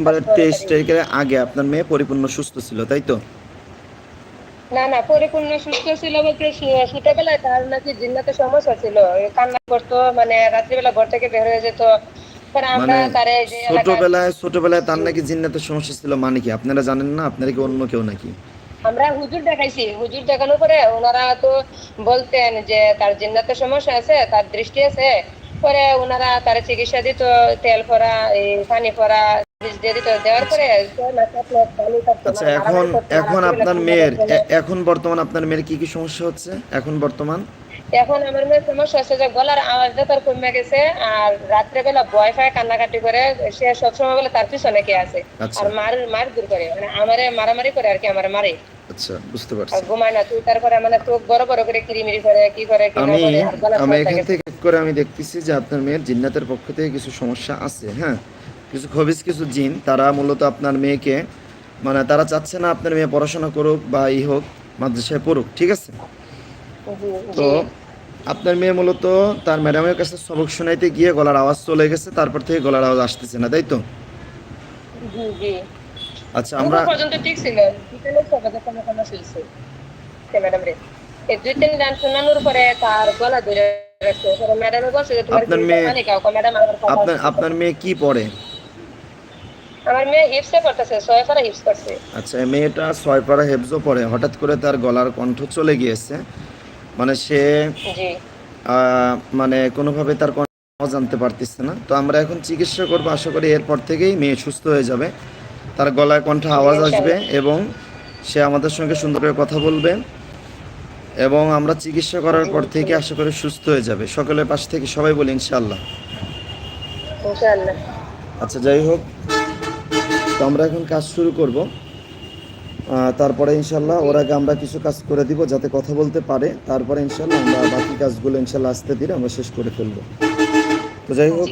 ডিসেম্বরের তেইশ তারিখের আগে আপনার মেয়ে পরিপূর্ণ সুস্থ ছিল তাই তো? না না পরিপূর্ণ সুস্থ ছিল বলতে ছোটবেলায় তার নাকি জিন্নাতে সমস্যা ছিল। কান্না করতো মানে রাত্রিবেলা ঘর থেকে বের হয়ে যেত। মানে ছোটবেলায় ছোটবেলায় তার নাকি জিন্নাতের সমস্যা ছিল মানে কি? আপনারা জানেন না? আপনারা কি অন্য কেউ নাকি? আমরা হুজুর দেখাইছি। হুজুর দেখানোর পরে ওনারা তো বলতেন যে তার জিন্নাতের সমস্যা আছে তার দৃষ্টি আছে। পরে ওনারা তার চিকিৎসা দিত তেল পরা এই পানি পরা আচ্ছা এখন এখন আপনার মেয়ের এখন বর্তমান আপনার মেয়ের কি কি সমস্যা হচ্ছে? এখন বর্তমান? এখন আমার মেয়ের সমস্যা হচ্ছে যে গলার আওয়াজটা তার কমে গেছে আর রাত্রেবেলা ভয় পায় কান্নাকাটি করে সে সবসময় বলে তার পিছনে কে আছে? আচ্ছা। আর মার মার দূর করে মানে আমারে মারামারি করে আর কি আমার মারে। আচ্ছা বুঝতে পারছি। ঘুমায় না তুই তারপরে মানে চোখ বড় বড় করে কিরিমিরি করে কি করে আমি এখান থেকে করে আমি দেখতেছি যে আপনার মেয়ের জিন্নাতের পক্ষ থেকে কিছু সমস্যা আছে হ্যাঁ? কিছু খবিস কিছু জিন তারা মূলত আপনার মেয়েকে মানে তারা চাচ্ছে না আপনার মেয়ে পড়াশোনা করুক বা ই হোক মাদ্রাসায় পড়ুক ঠিক আছে? তো আপনার মেয়ে মূলত তার ম্যাডামের কাছে সবক শোনাইতে গিয়ে গলার আওয়াজ চলে গেছে তারপর থেকে গলার আওয়াজ আসতেছে না তাই তো? আচ্ছা আমরা আমরা পর্যন্ত ঠিক ছিল। বিকেলে সকালে কোনো কোনো শুনছে ম্যাডাম রে? এই দুই তিন গান শোনানোর পরে তার গলা ধরে রাখছে পরে ম্যাডামে তোমার মেয়ে- ম্যাডাম আপনার আপনার মেয়ে কি পড়ে? আমার মেয়ে হিপসে করতেছে ছয় পারা হিপস করছে আচ্ছা মেয়েটা ছয় পাড়া হেফজো পড়ে। হঠাৎ করে তার গলার কণ্ঠ চলে গিয়েছে। মানে সে মানে কোনোভাবে তার কণ্ঠ জানতে পারতেছে না। তো আমরা এখন চিকিৎসা করব। আশা করি এরপর থেকেই মেয়ে সুস্থ হয়ে যাবে। তার গলায় কণ্ঠে আওয়াজ আসবে এবং সে আমাদের সঙ্গে সুন্দর করে কথা বলবে এবং আমরা চিকিৎসা করার পর থেকে আশা করি সুস্থ হয়ে যাবে। সকলের পাশ থেকে সবাই বলি ইনশাআল্লাহ আচ্ছা যাই হোক। তো আমরা এখন কাজ শুরু করব। তারপরে ইনশাল্লাহ ওর আগে আমরা কিছু কাজ করে দিব যাতে কথা বলতে পারে। তারপরে ইনশাল্লাহ আমরা বাকি কাজগুলো ইনশাল্লাহ আসতে দিলে আমরা শেষ করে ফেলব। তো যাই হোক